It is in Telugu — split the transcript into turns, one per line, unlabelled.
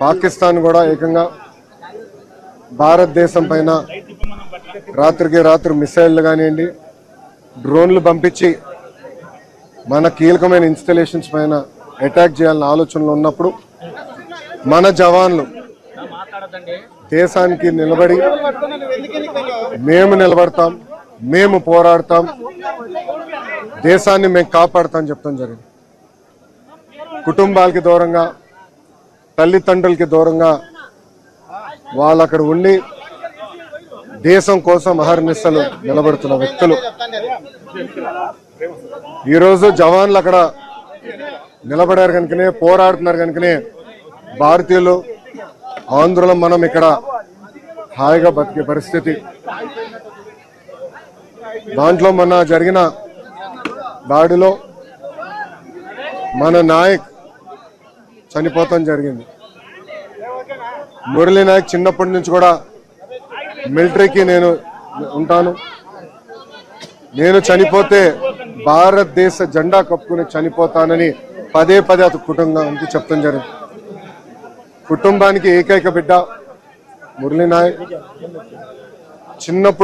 పాకిస్తాన్ కూడా ఏకంగా భారతదేశం పైన రాత్రికి రాత్రి మిసైళ్ళు కానివ్వండి డ్రోన్లు పంపించి మన కీలకమైన ఇన్స్టలేషన్స్ పైన అటాక్ చేయాలన్న ఆలోచనలు ఉన్నప్పుడు మన జవాన్లు దేశానికి నిలబడి మేము నిలబడతాం మేము పోరాడతాం దేశాన్ని మేము కాపాడతాం చెప్తాం జరిగింది. కుటుంబాలకి దూరంగా తల్లిదండ్రులకి దూరంగా వాళ్ళు అక్కడ ఉండి దేశం కోసం అహర్నిశలు నిలబడుతున్న వ్యక్తులు. ఈరోజు జవాన్లు అక్కడ నిలబడారు కనుకనే పోరాడుతున్నారు కనుకనే భారతీయులు ఆంధ్రులం మనం ఇక్కడ హాయిగా బతికే పరిస్థితి. దాంట్లో మొన్న జరిగిన దాడిలో మన నాయక్ చనిపోతాం జరిగింది. మురళీ నాయక్ చిన్నప్పటి నుంచి కూడా మిలిటరీకి నేను ఉంటాను. నేను చనిపోతే భారతదేశ జెండా కప్పుకుని చనిపోతానని పదే పదే అతని కుటుంబానికి చెప్తాం జరిగింది. కుటుంబానికి ఏకైక బిడ్డ మురళీ నాయక్ చిన్నప్పుడు